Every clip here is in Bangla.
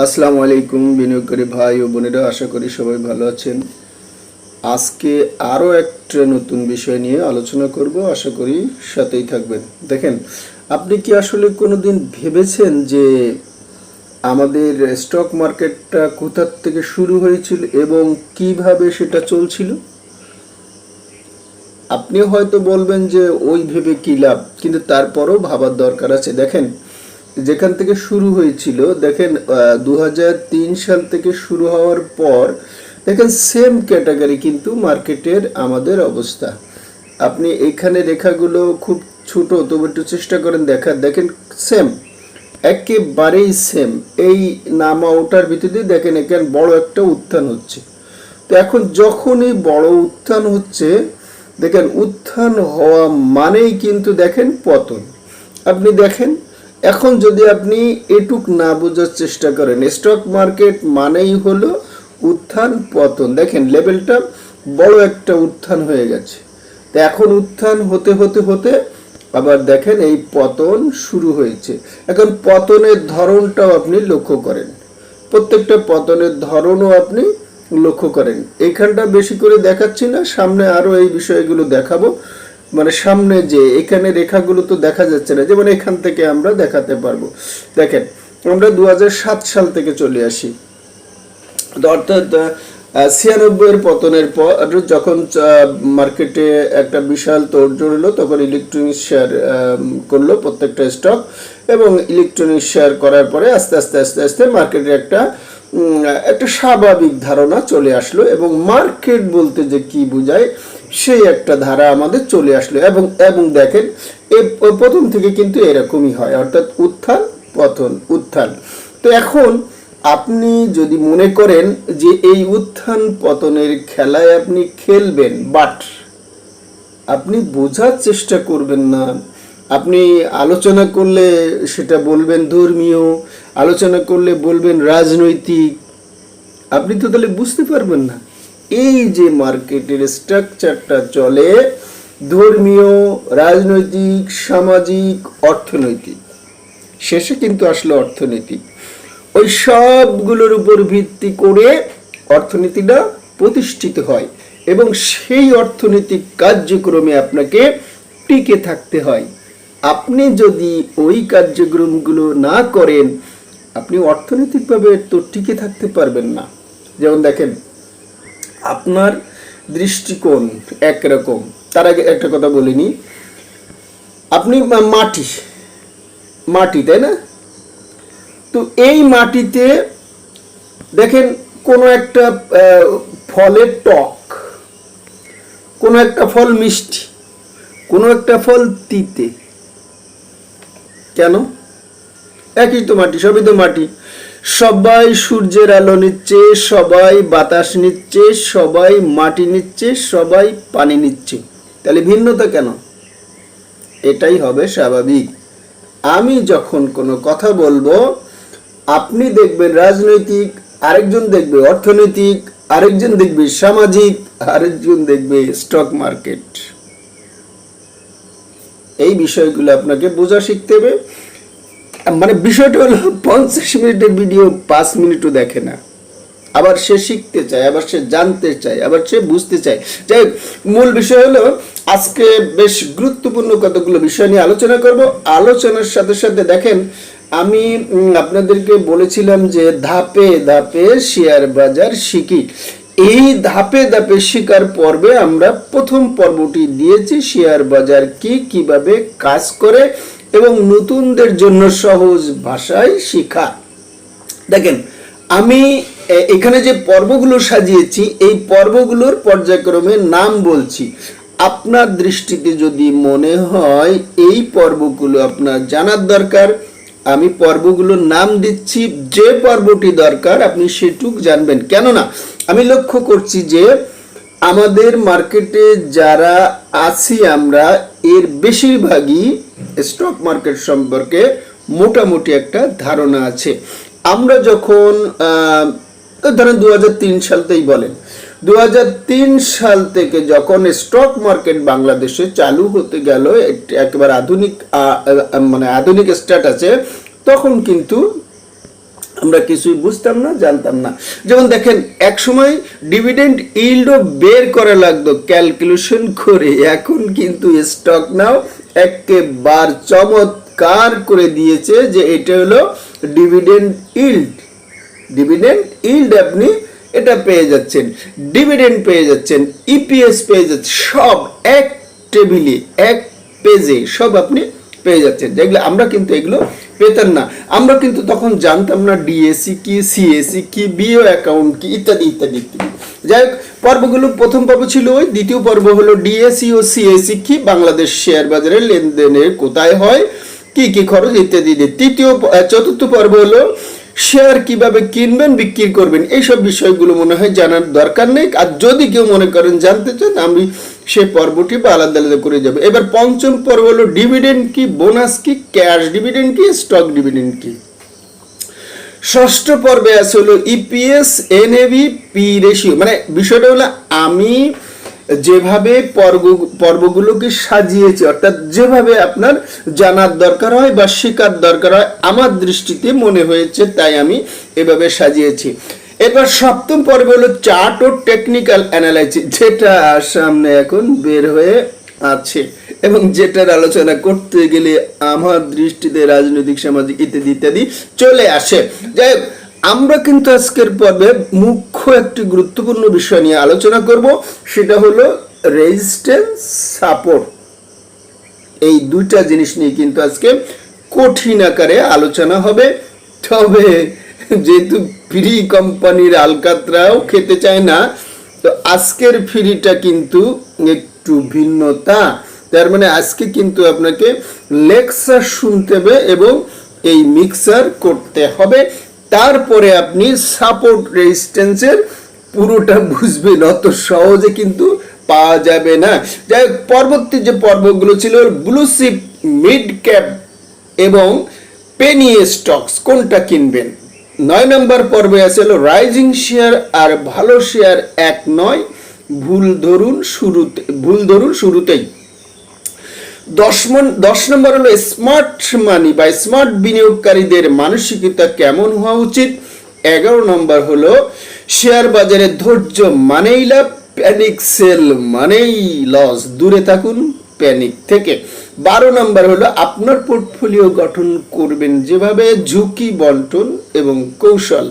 আসসালামু আলাইকুম বিনিয়োগকারী ভাই ও বোনেরা, আশা করি সবাই ভালো আছেন। আজকে আরও একটা নতুন বিষয় নিয়ে আলোচনা করব, আশা করি সাথেই থাকবেন। দেখেন, আপনি কি আসলে কোনোদিন ভেবেছেন যে আমাদের স্টক মার্কেটটা কোথার থেকে শুরু হয়েছিল এবং কীভাবে সেটা চলছিল? আপনি হয়তো বলবেন যে ওই ভেবে কী লাভ, কিন্তু তারপরও ভাবার দরকার আছে। দেখেন যেখান থেকে শুরু হয়েছিল, দেখেন দু হাজার তিন সাল থেকে শুরু হওয়ার পর, দেখেন সেম ক্যাটাগরি কিন্তু মার্কেটের আমাদের অবস্থা। আপনি এখানে রেখাগুলো খুব ছোট, তবু একটু চেষ্টা করেন দেখার দেখেন সেম একেবারেই সেম এই নামা ওটার ভিতরে দেখেন, এখানে বড় একটা উত্থান হচ্ছে। তো এখন যখনই বড় উত্থান হচ্ছে, দেখেন, উত্থান হওয়া মানেই কিন্তু দেখেন, পতন। আপনি দেখেন এখন যদি আপনি এটুক না বোঝার চেষ্টা করেন স্টক মার্কেট মানেই হলো উত্থান পতন। দেখেন লেভেলটা বড় একটা উত্থান হয়ে গেছে। তো এখন উত্থান হতে হতে হতে আবার দেখেন এই পতন শুরু হয়েছে। এখন পতনের ধরনটাও আপনি লক্ষ্য করেন। প্রত্যেকটা পতনের ধরনও আপনি লক্ষ্য করেন। এইখানটা বেশি করে দেখাচ্ছি না, সামনে আরও এই বিষয়গুলো দেখাবো। মানে সামনে যে, এখানে রেখাগুলো তো দেখা যাচ্ছে না, যেমন এখান থেকে আমরা দেখাতে পারব। দেখেন, আমরা দু সাল থেকে চলে আসি। অর্থাৎ ছিয়ানব্বইয়ের পতনের পর যখন মার্কেটে একটা বিশাল তোড়জোড় হলো তখন ইলেকট্রনিক্স শেয়ার করল প্রত্যেকটা স্টক, এবং ইলেকট্রনিক শেয়ার করার পরে আস্তে আস্তে আস্তে আস্তে মার্কেটে একটা একটা স্বাভাবিক ধারণা চলে আসলো, এবং মার্কেট বলতে যে কি বোঝায় সেই একটা ধারা আমাদের চলে আসলো। এবং এবং দেখেন, এ প্রথম থেকে কিন্তু এরকমই হয়, অর্থাৎ উত্থান, পতন, উত্থান। তো এখন আপনি যদি মনে করেন যে এই উত্থান, পতনের খেলায় আপনি খেলবেন বাট আপনি বোঝার চেষ্টা করবেন না। আপনি আলোচনা করলে সেটা বলবেন ধর্মীয়, আলোচনা করলে বলবেন রাজনৈতিক। আপনি তো তাহলে বুঝতে পারবেন না। এই যে মার্কেটের স্ট্রাকচারটা চলে, ধর্মীয়, রাজনৈতিক, সামাজিক, অর্থনৈতিক। শেষে কিন্তু আসলে অর্থনৈতিক ওই সবগুলোর উপর ভিত্তি করে অর্থনীতিটা প্রতিষ্ঠিত হয় এবং সেই অর্থনৈতিক কার্যক্রমে আপনাকে টিকে থাকতে হয়। আপনি যদি ওই কার্যক্রমগুলো না করেন, আপনি অর্থনৈতিকভাবে তো টিকে থাকতে পারবেন না। যেমন দেখেন আপনার দৃষ্টিকোণ একরকম। তার আগে একটা কথা বলিনি। আপনি মাটি মাটি, তাই না? তো এই মাটিতে দেখেন কোনো একটা ফলের টক, কোনো একটা ফল মিষ্টি, কোনো একটা ফল তিতে। কেন? একই তো মাটি, সবই তো মাটি। সবাই সূর্যের আলো নিচ্ছে, সবাই বাতাস নিচ্ছে, সবাই মাটি নিচ্ছে, সবাই পানি নিচ্ছে। তাহলে ভিন্নতা কেন? এটাই হবে স্বাভাবিক। আমি যখন কোনো কথা বলব, আপনি দেখবেন রাজনৈতিক, আরেকজন দেখবে অর্থনৈতিক, আরেকজন দেখবে সামাজিক, আরেকজন দেখবে স্টক মার্কেট এই বিষয়গুলো আপনাকে বোঝা শিখতে হবে। বিষয়টা হলো, পঞ্চাশ মিনিটের ভিডিও পাঁচ মিনিটও দেখে না। আবার সে শিখতে চায়, আবার সে জানতে চায়, আবার সে বুঝতে চায়। যাই মূল বিষয় হলো, আজকে বেশ গুরুত্বপূর্ণ কতগুলো বিষয় নিয়ে আলোচনা করব। আলোচনার সাথে সাথে দেখেন, আমি আপনাদেরকে বলেছিলাম যে ধাপে ধাপে শেয়ার বাজার শিখি। এই ধাপে ধাপে শিকার পর্বে আমরা প্রথম পর্বটি দিয়েছি, শেয়ার বাজার কি কীভাবে কাজ করে এবং নতুনদের জন্য সহজ ভাষায় শিখা। দেখেন, আমি এখানে যে পর্বগুলো সাজিয়েছি, এই পর্বগুলোর পর্যায়ক্রমে নাম বলছি। আপনার দৃষ্টিতে যদি মনে হয় এই পর্বগুলো আপনার জানার দরকার, আমি পর্বগুলোর নাম দিচ্ছি, যে পর্বটি দরকার, আপনি সেটুক জানবেন। কেননা, আমি লক্ষ্য করছি যে আমাদের মার্কেটে যারা আছি আমরা, এর বেশিরভাগই স্টক মার্কেট সম্পর্কে মোটামুটি একটা ধারণা আছে। আমরা যখন ধরেন দু হাজার তিন সালতেই বলেন দু হাজার তিন সাল থেকে যখন স্টক মার্কেট বাংলাদেশে চালু হতে গেল একেবারে আধুনিক মানে আধুনিক স্ট্যাটাসে তখন কিন্তু আমরা কিছুই বুঝতাম না, জানতাম না। যেমন দেখেন, এক সময় ডিভিডেন্ড ইল্ডও বের করা লাগতো ক্যালকুলেশন করে। এখন কিন্তু স্টক নাও একেবার চমৎকার করে দিয়েছে যে এটা হলো ডিভিডেন্ড ইল্ড ডিভিডেন্ড ইল্ড আপনি এটা পেয়ে যাচ্ছেন ডিভিডেন্ড পেয়ে যাচ্ছেন ইপিএস পেয়ে যাচ্ছেন, সব এক টেবিলে এক পেজে সব আপনি পেয়ে যাচ্ছেন যেগুলো আমরা কিন্তু এগুলো পেতাম না। আমরা কিন্তু তখন জানতাম না ডিএসসি কি সিএসসি কি বিও অ্যাকাউন্ট কি, ইত্যাদি ইত্যাদি ইত্যাদি। যাই হোক, পর্বগুলো প্রথম পর্ব ছিল ওই, দ্বিতীয় পর্ব হলো ডিএসসি ও সিএসসি কি, বাংলাদেশ শেয়ার বাজারে লেনদেনের কোথায় হয়, কি কি খরচ, ইত্যাদি। তৃতীয় চতুর্থ পর্ব হলো শেয়ার কীভাবে কিনবেন, বিক্রি করবেন, এইসব বিষয়গুলো মনে হয় জানার দরকার নেই। আর যদি কেউ মনে করেন জানতে চান, আমি সে পর্বটি বা আলাদা আলাদা করে যাব। এবার পঞ্চম পর্ব হলো ডিভিডেন্ড কি, বোনাস কি, ক্যাশ ডিভিডেন্ড কি, স্টক ডিভিডেন্ড কি? ষষ্ঠ পর্বে আছে হলো ইপিএস এনএভি পি রেশিও। মানে বিষয়টা হলো আমি যেভাবে পর্ব পর্বগুলোকে সাজিয়েছি অর্থাৎ যেভাবে আপনার জানার দরকার হয় বা শেখার দরকার হয় আমার দৃষ্টিতে মনে হয়েছে তাই আমি এভাবে সাজিয়েছি। এবার সপ্তম পর্ব হলো চার্ট ও টেকনিক্যাল অ্যানালাইসিস যেটা সামনে এখন বের হয়ে আছে এবং যেটার আলোচনা করতে গেলে আমার দৃষ্টিতে রাজনৈতিক সামাজিক ইত্যাদি ইত্যাদি চলে আসে। যাই হোক, আমরা কিন্তু আজকের পর্বে মুখ্য একটি গুরুত্বপূর্ণ বিষয় নিয়ে আলোচনা করব, সেটা হলো রেজিস্ট্যান্স সাপোর্ট এই দুইটা জিনিস নিয়ে কিন্তু আজকে কঠিন আকারে আলোচনা হবে। তবে যেহেতু ফ্রি কোম্পানির আলকাতরাও খেতে চায় না, তো আজকের ফ্রিটা কিন্তু একটু ভিন্নতা। তার মানে আজকে কিন্তু আপনাকে লেকচার শুনতে হবে এবং এই মিক্সার করতে হবে। তারপরে আপনি সাপোর্ট রেজিস্ট্যান্সের পুরোটা বুঝবেন অত সহজে কিন্তু পাওয়া যাবে না। যাই হোক, পরবর্তী যে পর্বগুলো ছিল ব্লুশিপ মিড ক্যাপ এবং পেনি স্টকস কোনটা কিনবেন? নয় নম্বর পর্বে আছে হলো রাইজিং শেয়ার আর ভালো শেয়ার এক নয়। ভুল ধরুন শুরুতে ভুল ধরুন শুরুতেই। দশ দশ নম্বর হলো স্মার্ট মানি বা স্মার্ট বিনিয়োগকারীদের মানসিকতা কেমন হওয়া উচিত? এগারো নম্বর হলো শেয়ার বাজারে ধৈর্য মানেই লাভ প্যানিক সেল মানেই লস দূরে থাকুন প্যানিক থেকে। বারো নম্বর হলো আপনার পোর্টফোলিও গঠন করবেন যেভাবে ঝুঁকি বন্টন এবং কৌশল।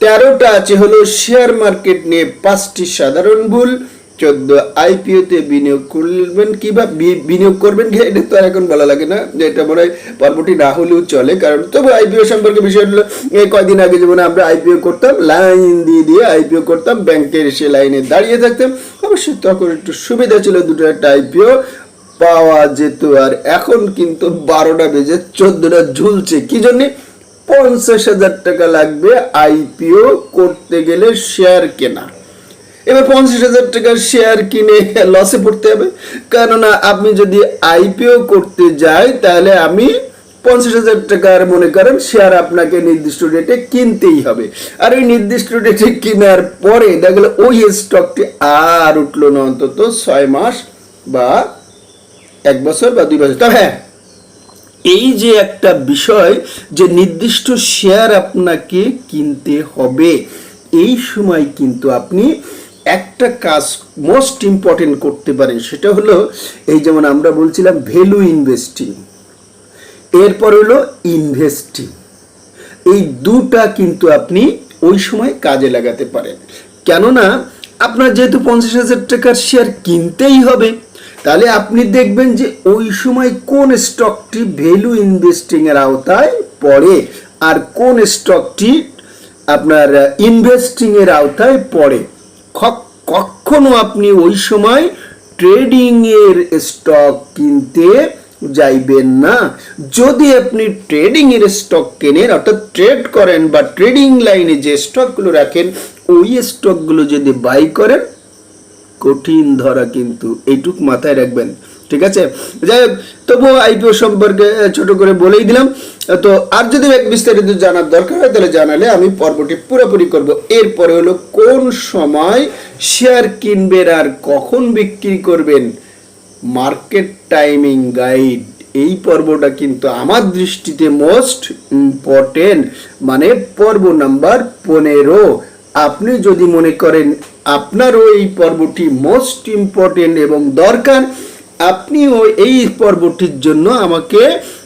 তেরোটা আছে হলো শেয়ার মার্কেট নিয়ে পাঁচটি সাধারণ ভুল। চোদ্দ আইপিওতে বিনিয়োগ করবেন কীভাবে বি- বিনিয়োগ করবেন কি, এটা তো আর এখন বলা লাগে না, যে এটা মনে হয় পর্বটি না হলেও চলে, কারণ তবু আইপিও সম্পর্কে বিষয় হলো, এই কয়দিন আগে যেমন আমরা আইপিও করতাম, লাইন দিয়ে দিয়ে আইপিও করতাম, ব্যাংকের সে লাইনে দাঁড়িয়ে থাকতাম, অবশ্যই তখন একটু সুবিধা ছিল দুটো একটা আইপিও, পাওয়া যেত, আর এখন কিন্তু বারোটা বেজে চোদ্দটা ঝুলছে, কি জন্যে? পঞ্চাশ হাজার টাকা লাগবে আইপিও করতে গেলে শেয়ার কেনা। এবার পঞ্চাশ হাজার টাকার শেয়ার কিনে লসে পড়তে হবে। কেননা আপনি যদি আইপিও করতে যাই, তাহলে আমি পঞ্চাশ হাজার টাকার মনে করেন শেয়ার আপনাকে নির্দিষ্ট রেটে কিনতেই হবে। আর ওই নির্দিষ্ট রেটে কেনার পরে দেখা গেলো ওই স্টকটি আর উঠল না অন্তত ছয় মাস বা এক বছর বা দুই বছর। তবে হ্যাঁ এই যে একটা বিষয় যে নির্দিষ্ট শেয়ার আপনাকে কিনতে হবে, এই সময় কিন্তু আপনি একটা কাজ মোস্ট ইম্পর্টেন্ট করতে পারেন সেটা হলো এই যেমন আমরা বলছিলাম ভ্যালু ইনভেস্টিং এরপর হলো ইনভেস্টিং এই দুটা কিন্তু আপনি ওই সময় কাজে লাগাতে পারেন। কেননা আপনার যেহেতু পঞ্চাশ হাজার টাকার শেয়ার কিনতেই হবে, তাহলে আপনি দেখবেন যে ওই সময় কোন স্টকটি ভ্যালু ইনভেস্টিং এর আওতায় পড়ে আর কোন স্টকটি আপনার ইনভেস্টিং এর আওতায় পড়ে। কখনো আপনি ওই সময় ট্রেডিং এর স্টক কিনতে যাইবেন না। যদি আপনি ট্রেডিং এর স্টক কেনেন, অর্থাৎ ট্রেড করেন বা ট্রেডিং লাইনে যে স্টকগুলো রাখেন, ওই স্টকগুলো যদি বাই করেন, কঠিন ধরা কিন্তু এইটুক মাথায় রাখবেন। ঠিক আছে? যাই হোক, তবুও আইপিও সম্পর্কে ছোট করে বলেই দিলাম। তো আর যদি বিস্তারিত জানার দরকার হয়, তাহলে জানালে আমি পর্বটি পুরোপুরি করব। এরপরে হলো, কোন সময় শেয়ার কিনবেন আর কখন বিক্রি করবেন? Market timing guide. এই পর্বটা কিন্তু আমার দৃষ্টিতে মোস্ট ইম্পর্টেন্ট মানে পর্ব নাম্বার পনেরো। আপনি যদি মনে করেন আপনারও এই পর্বটি মোস্ট ইম্পর্টেন্ট এবং দরকার, আপনিও এই পর্বটির জন্য আমাকে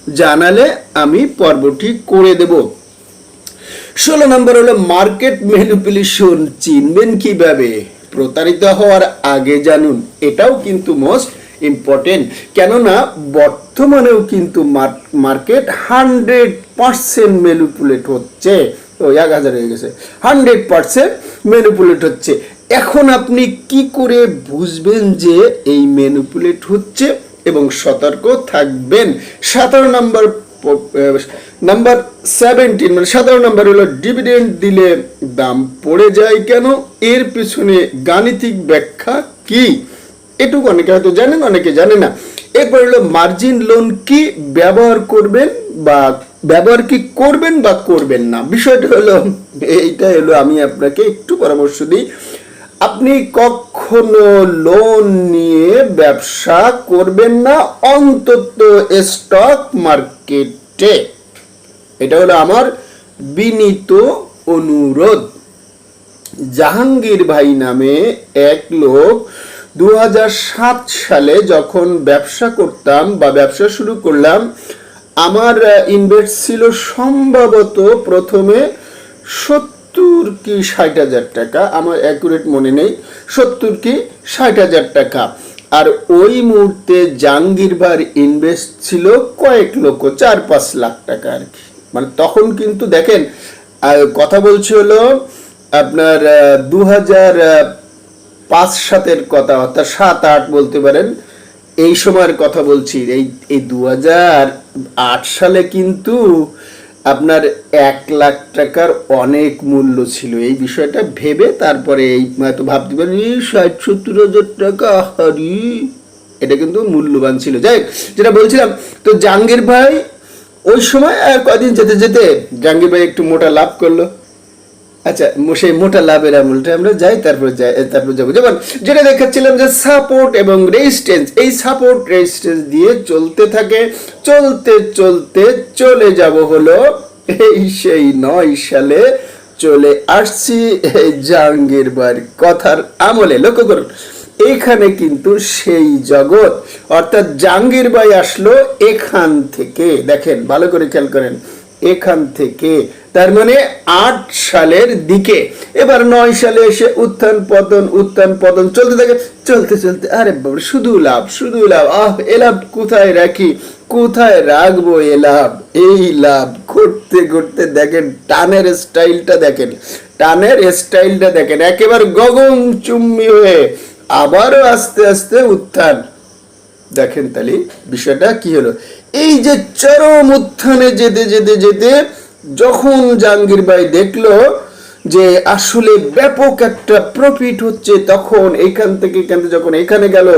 জানালে আমি পর্বটি করে দেব। ষোলো নম্বর হলো মার্কেট ম্যানিপুলেশন চিনবেন কীভাবে? প্রতারিত হওয়ার আগে জানুন, এটাও কিন্তু মোস্ট ইম্পর্টেন্ট। কেননা, বর্তমানেও কিন্তু মার্কেট হান্ড্রেড পার্সেন্ট ম্যানিপুলেট হচ্ছে। ও, এক হাজার হয়ে গেছে। হান্ড্রেড পার্সেন্ট ম্যানিপুলেট হচ্ছে। এখন আপনি কি করে বুঝবেন যে এই ম্যানিপুলেট হচ্ছে? এবং সতর্ক থাকবেন। সতেরো নম্বর নাম্বার সেভেন্টিন মানে সতেরো নাম্বার হলো ডিভিডেন্ড দিলে দাম পড়ে যায় কেন? এর পিছনে গাণিতিক ব্যাখ্যা কি? এটুকু অনেকে হয়তো জানেন, অনেকে জানে না। এরপর হলো মার্জিন লোন কি ব্যবহার করবেন বা ব্যবহার কি করবেন বা করবেন না? বিষয়টা হলো এইটা হলো আমি আপনাকে একটু পরামর্শ দিই। আপনি কখনো লোন নিয়ে ব্যবসা করবেন না? অন্তত স্টক মার্কেটে এটা হলো আমার বিনীত অনুরোধ। জাহাঙ্গীর ভাই নামে এক লোক দু হাজার সাত সালে যখন ব্যবসা করতাম বা ব্যবসা শুরু করলাম, আমার ইনভেস্ট ছিল সম্ভবত প্রথমে সত্তর কি ষাট হাজার টাকা? আমার অ্যাকুরেট মনে নেই। সত্তর কি ষাট হাজার টাকা? আর ওই মুহূর্তে জাহাঙ্গীর ভাইয়ের ইনভেস্ট ছিল কয়েক লক্ষ, চার পাঁচ লাখ টাকা আর কি। মানে তখন কিন্তু দেখেন কথা বলছি হলো আপনার দু হাজার পাঁচ সাতের কথা, অর্থাৎ সাত আট বলতে পারেন, এই সময়ের কথা বলছি। এই এই দু হাজার আট সালে কিন্তু আপনার এক লাখ টাকার অনেক মূল্য ছিল। এই বিষয়টা ভেবে তারপরে এই হয়তো ভাবতে পারেন এই ষাট, সত্তর হাজার টাকা হারি এটা কিন্তু মূল্যবান ছিল। যাই যেটা বলছিলাম, তো জাহাঙ্গীর ভাই ওই সময় আর কদিন যেতে যেতে জাহাঙ্গীর ভাই একটু মোটা লাভ করল। আচ্ছা সেই মোটা লাভের আমলটা আমরা যাই, তারপর যাই তারপর যাব। যেমন যেটা দেখাচ্ছিলাম যে সাপোর্ট এবং এই সাপোর্ট দিয়ে চলতে থাকে, চলতে চলতে চলে যাব হলো এই সেই নয় সালে চলে আসছি জাহাঙ্গীর বাড়ির কথার আমলে। লক্ষ্য করুন, এখানে কিন্তু সেই জগৎ, অর্থাৎ জাহাঙ্গীর ভাই আসলো এখান থেকে। দেখেন, ভালো করে খেয়াল করেন, এখান থেকে তার মানে আট সালের দিকে। এবার নয় সালে এসে উত্থান, পতন উত্থান, পতন চলতে থাকে, চলতে চলতে, আরে বাবা শুধু লাভ শুধু লাভ, আহ, এ লাভ কোথায় রাখি? কোথায় রাখব এ লাভ? এই লাভ করতে করতে দেখেন, টানের স্টাইলটা দেখেন, টানের স্টাইলটা দেখেন, একেবারে গগন চুম্বি হয়ে আবারও আস্তে আস্তে উত্থান। দেখেন তাহলে বিষয়টা কি হলো? এই যে চরম উত্থানে যেতে যেতে যেতে যখন জাহাঙ্গীর ভাই দেখল যে আসলে ব্যাপক একটা প্রফিট হচ্ছে, তখন এখান থেকে এখান যখন এখানে গেল,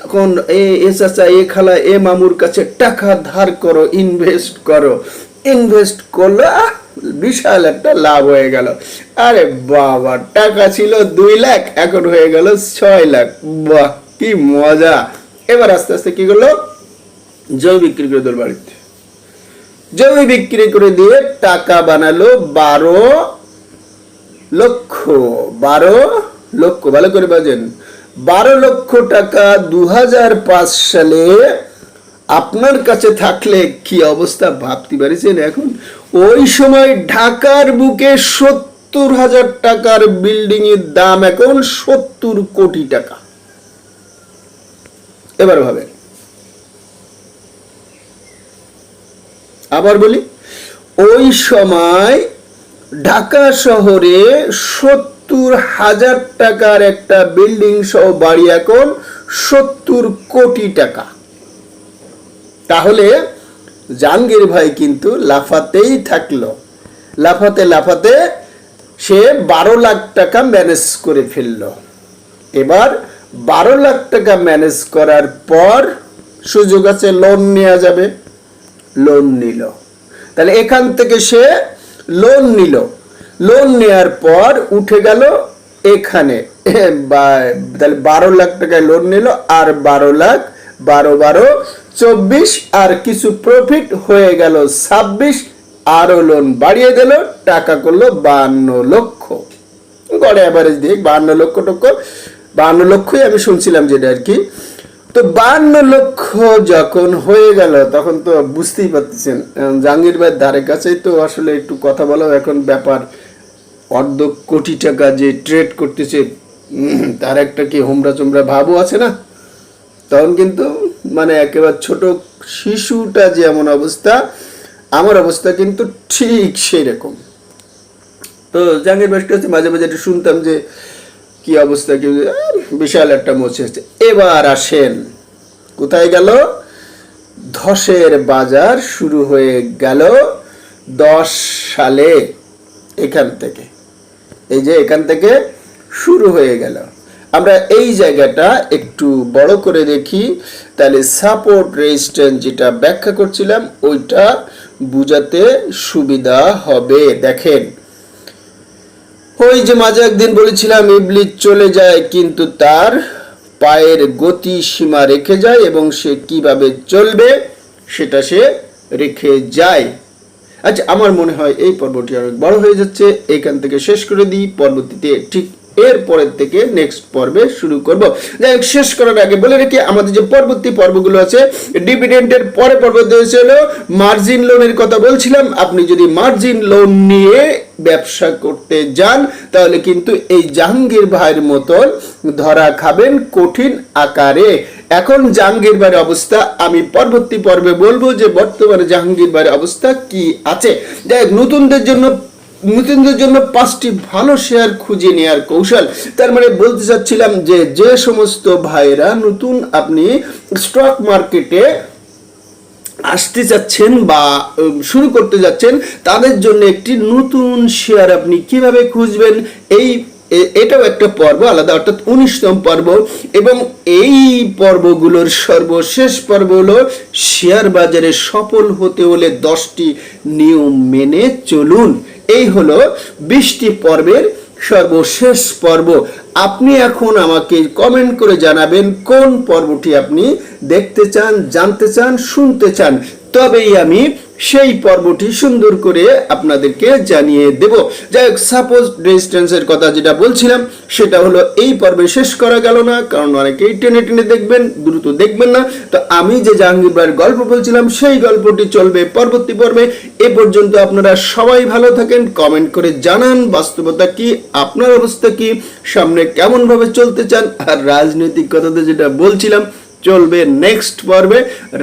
তখন এ এ চাচা এ খালা, এ মামুর কাছে টাকা ধার করো ইনভেস্ট করো। ইনভেস্ট করল বিশাল একটা লাভ হয়ে গেল। আরে বাবা, টাকা ছিল দুই লাখ, এখন হয়ে গেল ছয় লাখ। বাহ, কি মজা। এবার আস্তে আস্তে কি করল? জমি বিক্রি করে দিল বাড়িতে। জমি বিক্রি করে দিয়ে টাকা বানালো বারো লক্ষ বারো লক্ষ, ভালো করে বাজেন বারো লক্ষ টাকা দু হাজার পাঁচ সালে আপনার কাছে থাকলে কি অবস্থা ভাবতে পারিছেন এখন? ওই সময় ঢাকার বুকে সত্তর হাজার টাকার বিল্ডিং এর দাম এখন সত্তর কোটি টাকা। এবার ভাবেন। আবার বলি, ওই সময় ঢাকা শহরে সত্তর হাজার টাকার একটা বিল্ডিং সহ বাড়ি এখন সত্তর কোটি টাকা। তাহলে জাহাঙ্গীর ভাই কিন্তু লাফাতেই থাকল। লাফাতে লাফাতে সে বারো লাখ টাকা ম্যানেজ করে ফেলল। এবার বারো লাখ টাকা ম্যানেজ করার পর সুযোগ আছে লোন নেওয়া যাবে। লোন নিল। তাহলে এখান থেকে সে লোন নিল। লোন নেওয়ার পর উঠে গেল এখানে। তাহলে বারো লাখ টাকায় লোন নিল আর বারো লাখ বারো বারো চব্বিশ আর কিছু প্রফিট হয়ে গেল ছাব্বিশ। আরও লোন বাড়িয়ে দিল, টাকা করল বান্ন লক্ষ। গড়ে অ্যাভারেজ দিয়ে বান্ন লক্ষ টক্ষ বান্ন লক্ষই আমি শুনছিলাম যেটা আর কি। তো বান্ন লক্ষ যখন হয়ে গেল, তখন তো বুঝতেই পারতেছেন জাহাঙ্গীর ভাইয়ের ধারে কাছেই তো আসলে একটু কথা বলো এখন ব্যাপার। অর্ধ কোটি টাকা যে ট্রেড করতেছে তার একটা কি হোমরা চোমরা ভাবও আছে না? তখন কিন্তু মানে একেবারে ছোট শিশুটা যেমন অবস্থা, আমার অবস্থা কিন্তু ঠিক সেই রকম তো জাহাঙ্গীর ভাইয়ের মাঝে মাঝে একটু শুনতাম যে কি অবস্থা? কি বিশাল একটা মোচে হচ্ছে। এবার আসেন। কোথায় গেল? ধসের বাজার শুরু হয়ে গেল দশ সালে। এখান থেকে। এই যে এখান থেকে শুরু হয়ে গেল। আমরা এই জায়গাটা একটু বড় করে দেখি। তাহলে সাপোর্ট রেজিস্ট্যান্স যেটা ব্যাখ্যা করছিলাম, ওইটা বুঝাতে সুবিধা হবে। দেখেন। ওই যে মাঝে একদিন বলেছিলাম, ইবলিস চলে যায়, কিন্তু তার পায়ের গতি সীমা রেখে যায় এবং সে কীভাবে চলবে সেটা সে রেখে যায়। আচ্ছা আমার মনে হয় এই পর্বটি অনেক বড় হয়ে যাচ্ছে। এখান থেকে শেষ করে দিই। পরবর্তীতে ঠিক এর পরের থেকে নেক্সট পর্বে শুরু করব। যাই হোক, শেষ করার আগে বলে রেখে, আমাদের যে পরবর্তী পর্বগুলো আছে ডিভিডেন্টের পরে পর্ব দিয়েছে হলো মার্জিন লোনের কথা বলছিলাম। আপনি যদি মার্জিন লোন নিয়ে ব্যবসা করতে যান, তাহলে কিন্তু এই জাহাঙ্গীর ভাইয়ের মতন ধরা খাবেন কঠিন আকারে। এখন জাহাঙ্গীর ভাইয়ের অবস্থা, আমি পরবর্তী পর্বে বলব যে বর্তমানে জাহাঙ্গীর ভাইয়ের অবস্থা কি আছে। যাই নতুনদের জন্য নতুনদের জন্য পাঁচটি ভালো শেয়ার খুঁজে নেওয়ার কৌশল। তার মানে বলতে চাচ্ছিলাম যে যে সমস্ত ভাইরা নতুন আপনি স্টক মার্কেটে আসতে যাচ্ছেন বা শুরু করতে যাচ্ছেন, তাদের জন্য একটি নতুন শেয়ার আপনি কীভাবে খুঁজবেন? এই এটাও একটা পর্ব আলাদা, অর্থাৎ উনিশতম পর্ব। এবং এই পর্বগুলোর সর্বশেষ পর্ব হলো শেয়ার বাজারে সফল হতে হলে দশটি নিয়ম মেনে চলুন। এই হলো বৃষ্টি পর্বের সর্বশেষ পর্ব। আপনি এখন আমাকে কমেন্ট করে জানাবেন কোন পর্বটি আপনি দেখতে চান, জানতে চান, শুনতে চান। তবেই আমি সেই পর্বটি সুন্দর করে আপনাদেরকে জানিয়ে দেব। যাই হোক সাপোজ রেজিস্ট্যান্সের কথা যেটা বলছিলাম, সেটা হলো এই পর্বে শেষ করা গেল না, কারণ অনেকেই টেনে টেনে দেখবেন, দ্রুত দেখবেন না। তো আমি যে জাহাঙ্গীর ভাইয়ের গল্প বলছিলাম, সেই গল্পটি চলবে পরবর্তী পর্বে। এ পর্যন্ত আপনারা সবাই ভালো থাকেন কমেন্ট করে জানান, বাস্তবতা কি, আপনার অবস্থা কি, সামনে কেমন ভাবে চলতে চান, আর রাজনৈতিক কথাতে যেটা বলছিলাম, চলবে নেক্সট পর্বে।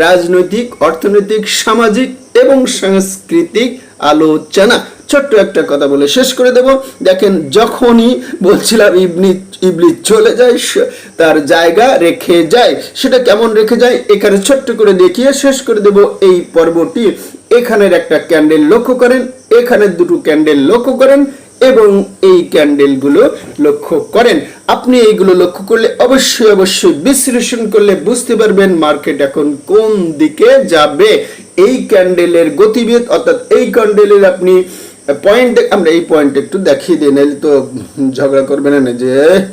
রাজনৈতিক, অর্থনৈতিক, সামাজিক এবং সাংস্কৃতিক আলোচনা। ছোট্ট একটা কথা বলে শেষ করে দেব। দেখেন, যখনই বলছিলাম ইবনি, ইবলি চলে যায় তার জায়গা রেখে যায়, সেটা কেমন রেখে যায়, এখানে ছোট্ট করে দেখিয়ে শেষ করে দেব এই পর্বটি। এখানের একটা ক্যান্ডেল লক্ষ্য করেন এখানে দুটো ক্যান্ডেল লক্ষ্য করেন এবং এই ক্যান্ডেলগুলো লক্ষ্য করেন। আপনি এইগুলো লক্ষ্য করলে অবশ্যই অবশ্যই বিশ্লেষণ করলে বুঝতে পারবেন মার্কেট এখন কোন দিকে যাবে। এই ক্যান্ডেলের গতিবেগ, অর্থাৎ এই ক্যান্ডেলের আপনি পয়েন্ট আমরা এই পয়েন্ট একটু দেখিয়ে দিই, নাহলে তো ঝগড়া করবেন না যে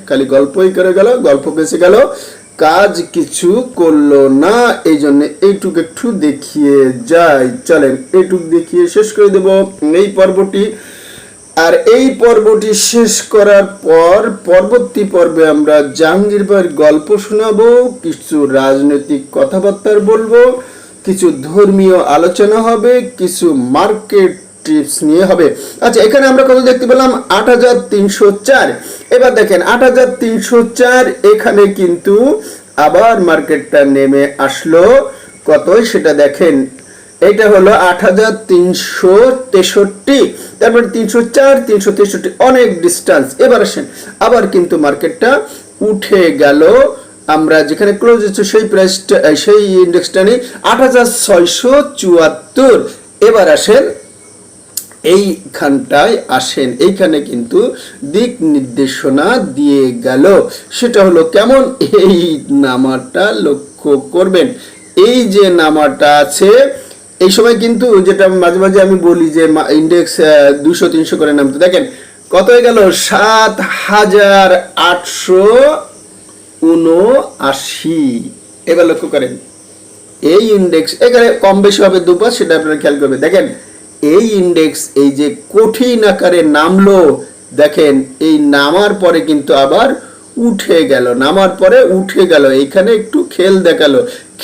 খালি গল্পই করে গেল, গল্প বেঁচে গেল, কাজ কিছু করল না, এই জন্য এইটুক একটু দেখিয়ে যাই। চলেন, এইটুক দেখিয়ে শেষ করে দেব এই পর্বটি। আর এই পর্বটি শেষ করার পর পরবর্তী পর্বে আমরা জাহাঙ্গীর ভাইয়ের গল্প শোনাবো, কিছু রাজনৈতিক কথাবার্তা বলব কিছু ধর্মীয় আলোচনা হবে, কিছু মার্কেট টিপস নিয়ে হবে। আচ্ছা এখানে আমরা কত দেখতে পেলাম? আট হাজার তিনশো চার। এবার দেখেন, আট হাজার তিনশো চার এখানে কিন্তু আবার মার্কেটটা নেমে আসলো। কত সেটা দেখেন? এটা হলো আট হাজার তিনশো তেষট্টি। তারপরে তিনশো চার, তিনশো তেষট্টি, অনেক ডিস্টেন্স এবার আসেন, আবার কিন্তু মার্কেটটা উঠে গেল। আমরা যেখানে ক্লোজ হচ্ছে সেই প্রাইসটা সেই ইন্ডেক্সটা নিই। আট চুয়াত্তর। এবার আসেন, এইখানটায় আসেন। এইখানে কিন্তু দিক নির্দেশনা দিয়ে গেল। সেটা হলো কেমন? এই নামাটা লক্ষ্য করবেন। এই যে নামাটা আছে, এই সময় কিন্তু যেটা মাঝে মাঝে আমি বলি যে ইন্ডেক্স দুশো তিনশো করে নামতে। দেখেন, কত গেল? সাত হাজার আটশো উনআশি এবার লক্ষ্য করেন, এই ইন্ডেক্স এখানে কম বেশি হবে দুপাশ সেটা আপনারা খেয়াল করবেন। দেখেন, এই ইন্ডেক্স এই যে কঠিন আকারে নামলো, দেখেন, এই নামার পরে কিন্তু আবার উঠে গেল, নামার পরে উঠে গেল, এখানে একটু খেল দেখাল।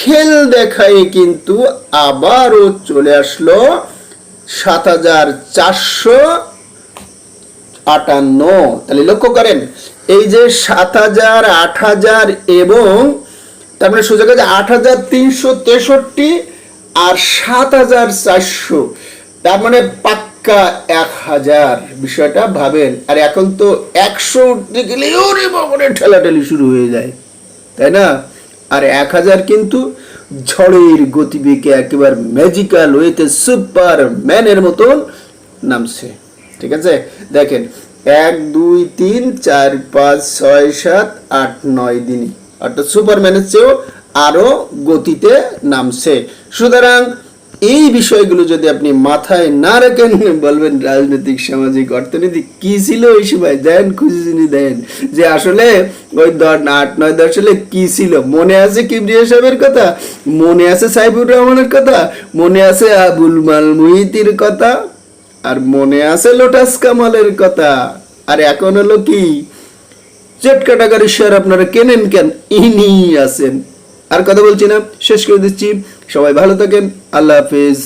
খেল দেখায় কিন্তু আবারও চলে আসলো সাত হাজার চারশো আটান্ন। তাহলে লক্ষ্য করেন এই যে সাত হাজার, আট হাজার এবং তার মানে সোজা কথা আট হাজার তিনশো তেষট্টি আর সাত হাজার চারশো। তার মানে পাক্কা এক হাজার বিষয়টা, ভাবেন। আর এখন তো একশো উঠতে গেলে ওরে বাবরে ঠেলাঠেলি শুরু হয়ে যায়, তাই না? আর এক হাজার কিন্তু ঝড়ের গতিবেগে একেবারে ম্যাজিক্যাল ওয়েতে সুপার ম্যানের মতন নামছে, ঠিক আছে? দেখেন এক, দুই, তিন, চার, পাঁচ, ছয়, সাত, আট, নয় দিনই অর্থাৎ সুপারম্যানের চেয়েও আরও গতিতে নামছে। সুতরাং এই বিষয়গুলো যদি আপনি মাথায় না রাখেন, বলবেন রাজনৈতিক, সামাজিক, অর্থনীতি কি ছিল ওই সময়? দেন খুঁজে দেন যে আসলে ওই দশ, আট, নয় দশ সালে কি ছিল? মনে আছে কিবরিয়া সাহেবের কথা? মনে আছে সাইফুর রহমানের কথা? মনে আছে আবুল মাল মুহিতির কথা? আর মনে আছে লোটাস কামালের কথা? আর এখন হলো কি? চটকাটাকার শেয়ার আপনারা কেনেন কেন? ইনি আছেন। আর কথা বলছি না, শেষ করে দিচ্ছি। সবাই ভালো থাকেন, আল্লাহ হাফিজ।